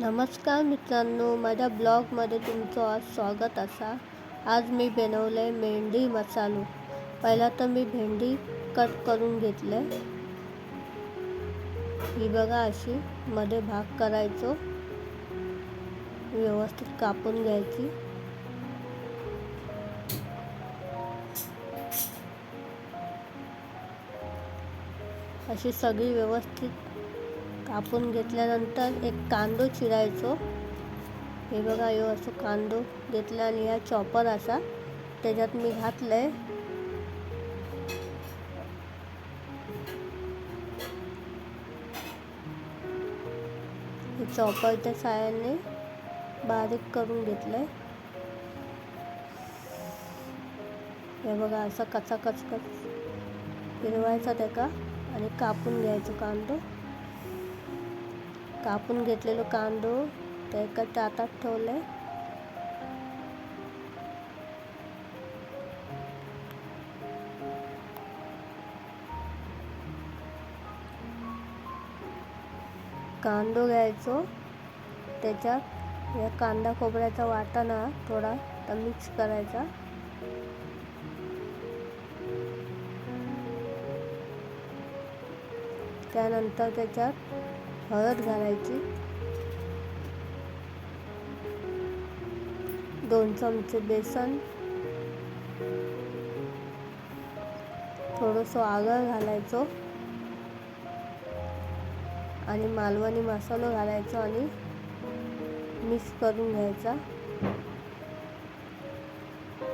नमस्कार मित्रांनो माझ्या ब्लॉगमध्ये तुमचं आज स्वागत असा. आज मी बनवलं आहे मेंढी मसालो. पहिला तर मी भेंडी कट करून घेतले ही बघा अशी मध्ये भाग करायचो. व्यवस्थित कापून घ्यायची. अशी सगळी व्यवस्थित कापून घेतल्यानंतर एक कांदो चिरायचो. हे बघा यो असं कांदो घेतला आणि हा चॉपर असा त्याच्यात मी घातलंय. हे चॉपरच्या साह्याने बारीक करून घेतलंय. हे बघा असं कचा कचकच फिरवायचा त्याका आणि कापून घ्यायचो कांदो. कापून घेतलेलो कांदो त्या एका ताटात आहे कांदो घ्यायचो. त्याच्यात या कांदा खोबऱ्याचा वाटाणा थोडा मिक्स करायचा. त्यानंतर त्याच्यात हळद घालायची. दोन चमचे बेसन. थोडंसं आगळ घालायचो. आणि मालवणी मसालो घालायचो आणि मिक्स करून घ्यायचा.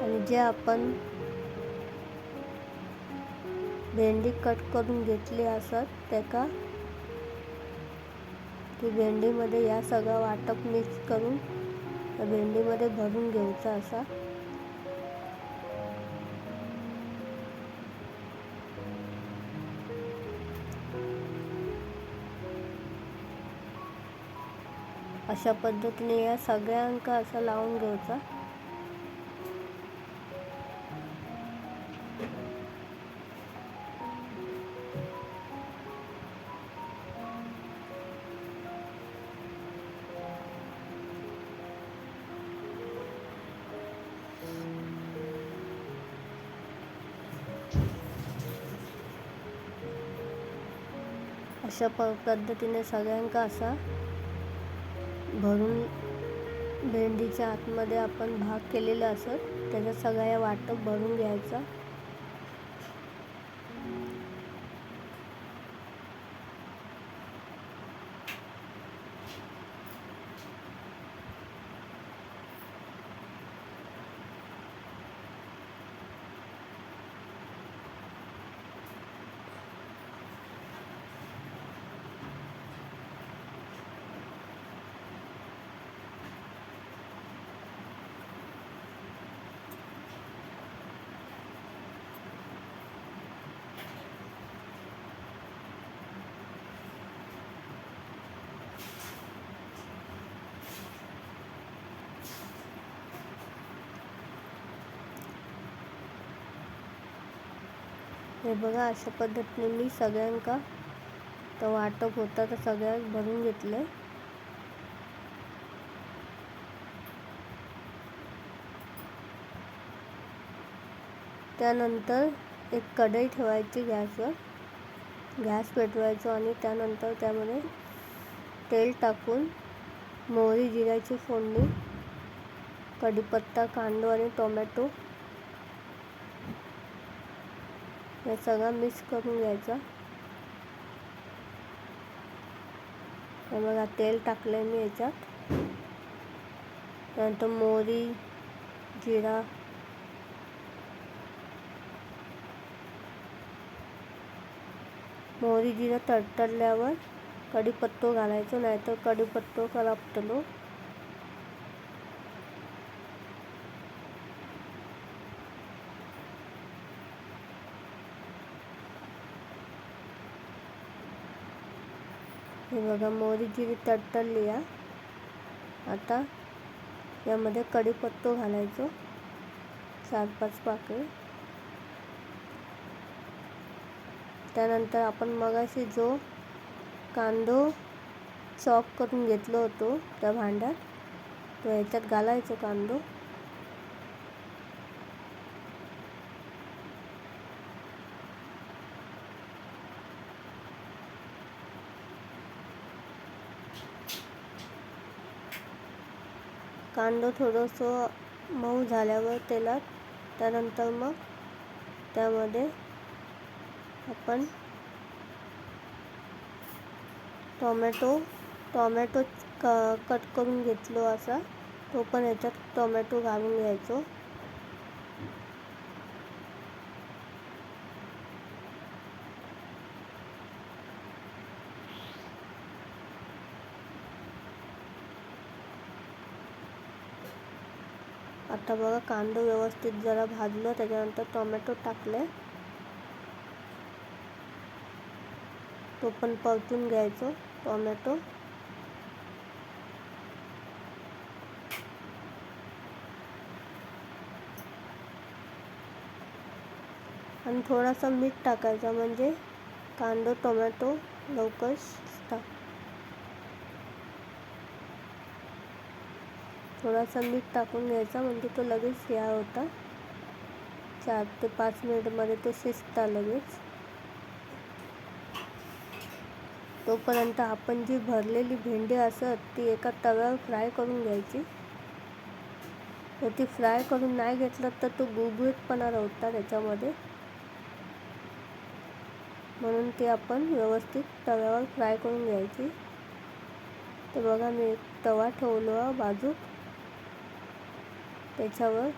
आणि जे आपण भेंडी कट करून घेतली असत त्याका ती भेंडीमध्ये या सगळं वाटप मिक्स करून त्या भेंडीमध्ये भरून घ्यायचा असा. अशा पद्धतीने या सगळ्यांका असं लावून घ्यायचा. अशा प पद्धतीने सगळ्यांका असा भरून भेंडीच्या आतमध्ये आपण भाग केलेला असत त्याच्या सगळ्या वाटप भरून घ्यायचा. हे बघा अशा पद्धतीने मी सगळ्यांका तर वाटप होता तर सगळ्या भरून घेतले त्यानंतर एक कढई ठेवायची गॅसवर. गॅस पेटवायचो आणि त्यानंतर त्यामध्ये तेल टाकून मोहरी जिऱ्याची फोडणी कढीपत्ता कांदो आणि टोमॅटो या सगळं मिक्स करून घ्यायचा. हे बघा तेल टाकलं मी याच्यात. त्यानंतर मोहरी जिरा. मोहरी जिरा तडतडल्यावर कढीपत्तो घालायचो नाहीतर कढीपत्तो करपतलो हे बघा मोहरी जिरी तडतडली या आता यामध्ये कढीपत्तो घालायचो. चार पाच पाकळी. त्यानंतर आपण मगाशी जो कांदो चॉप करून घेतलो होतो त्या भांड्यात तो ह्याच्यात घालायचो कांदो. कांदो थोडंसं मऊ झाल्यावर तेलात त्यानंतर मग त्यामध्ये आपण टोमॅटो टोमॅटो क कट करून घेतलो असा तो पण याच्यात टोमॅटो घालून घ्यायचो. आता बघा कांदो व्यवस्थित जरा भाजलं त्याच्यानंतर टोमॅटो टाकले. तो पण परतून घ्यायचो टोमॅटो. आणि थोडासा मीठ टाकायचा म्हणजे कांदो टोमॅटो लवकर शिजतात. थोडासा मीठ टाकून घ्यायचा म्हणजे तो लगेच या होता. चार ते पाच मिनिटमध्ये तो शिजता लगेच. तोपर्यंत आपण जी भरलेली भेंडी असत ती एका तव्यावर फ्राय करून घ्यायची. तर ती फ्राय करून नाही घेतलं तर तो गुळगुळीतपणा होता त्याच्यामध्ये. म्हणून ती आपण व्यवस्थित तव्यावर फ्राय करून घ्यायची. तर बघा मी एक तवा ठेवलो बाजूक. त्याच्यावर.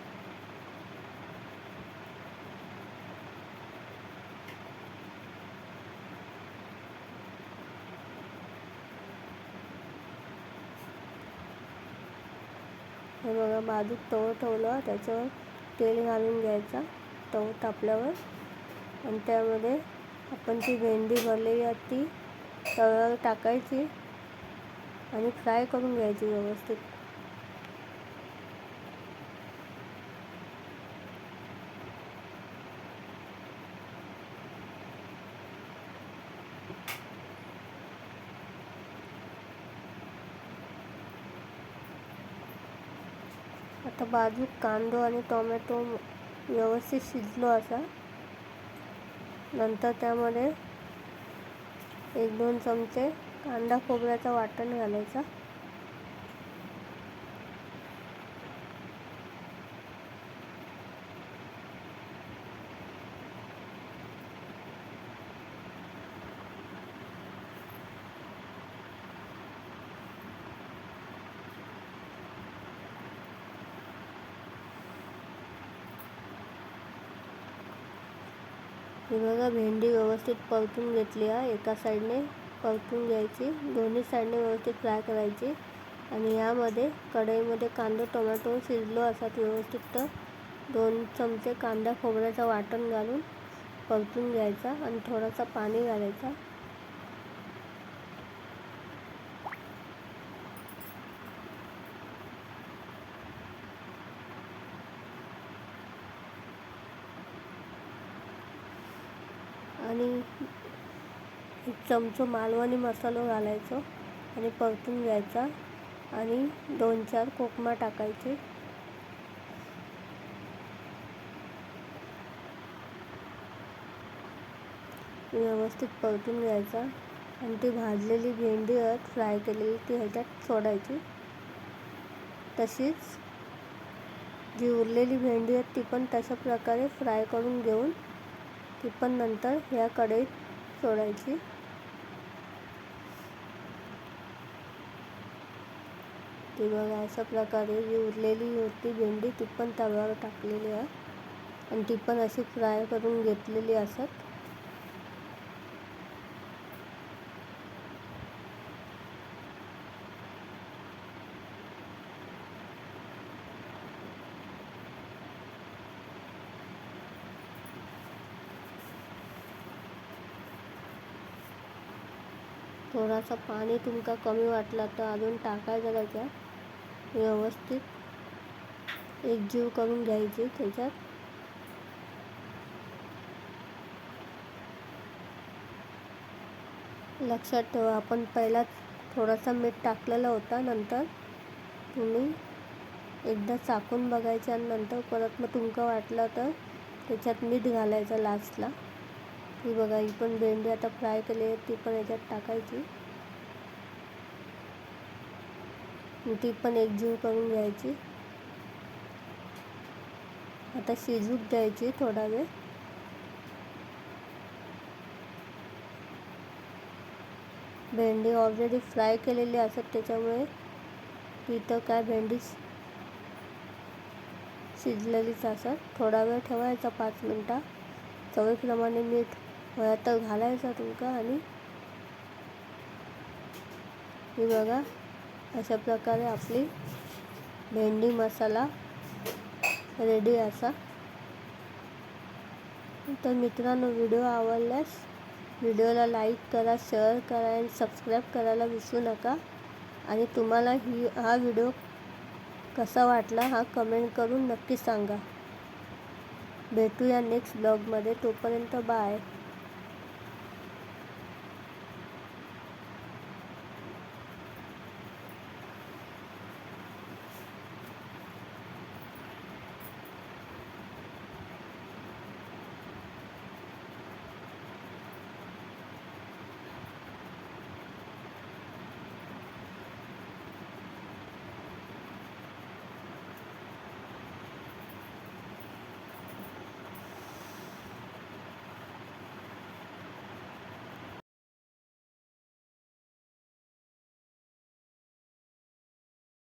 हे बघा बाजूक तव ठेवलं त्याच्यावर तेल घालून घ्यायचा तव तापल्यावर. आणि त्यामध्ये आपण ती भेंडी भरलेली आहे ती तव्यावर टाकायची आणि फ्राय करून घ्यायची व्यवस्थित. आता बाजूक कांदो आणि टोमॅटो व्यवस्थित शिजलो असा नंतर त्यामध्ये एक दोन चमचे कांदा खोबऱ्याचा वाटण घालायचा. हे बघा भेंडी व्यवस्थित परतून घेतली आहे. एका साईडने परतून घ्यायची दोन्ही साईडने व्यवस्थित फ्राय करायची आणि यामध्ये कढईमध्ये कांदा टोमॅटो शिजलो असतात व्यवस्थित तर दोन चमचे कांदा खोबऱ्याचं वाटण घालून परतून घ्यायचा आणि थोडासा पाणी घालायचा. आणि एक चमचो मालवणी मसालो घालायचो आणि परतून घ्यायचा आणि दोन चार कोकमा टाकायचे. व्यवस्थित परतून घ्यायचा आणि ती भाजलेली भेंडी आहेत फ्राय केलेली ती ह्याच्यात सोडायची. तशीच जी उरलेली भेंडी आहेत ती पण तशा प्रकारे फ्राय करून घेऊन ती पण नंतर ह्या कढईत सोडायची. ती बघा अशा प्रकारे जी उरलेली होती भेंडी ती पण तव्यावर टाकलेली आहे. आणि ती पण अशी फ्राय करून घेतलेली असत. थोडासा पाणी तुमका कमी वाटला तर अजून टाकायचं त्याच्यात व्यवस्थित एकजीव करून घ्यायची त्याच्यात. लक्षात ठेवा आपण पहिला थोडासा मीठ टाकलेला होता नंतर तुम्ही एकदा चाकून बघायचं आणि नंतर परत मग तुमका वाटलं तर त्याच्यात मीठ घालायचं लास्टला ही बघा ही पण भेंडी आता फ्राय केली आहे ती पण याच्यात टाकायची. ती पण एकजीव करून घ्यायची. आता शिजूक द्यायची थोडा वेळ. भेंडी ऑलरेडी फ्राय केलेली असत त्याच्यामुळे तिथं काय भेंडी शिजलेलीच असत थोडा वेळ ठेवायचा पाच मिनटं. चवीप्रमाणे मीठ हवं तर घालायचा तुमका आणि ही बघा अशा प्रकारे आपली भेंडी मसाला रेडी असा. तर मित्रांनो व्हिडिओ आवडल्यास व्हिडिओला लाईक करा शेअर करा आणि सबस्क्राईब करायला विसरू नका. आणि तुम्हाला ही हा व्हिडिओ कसा वाटला हा कमेंट करून नक्की सांगा. भेटूया नेक्स्ट ब्लॉगमध्ये तोपर्यंत बाय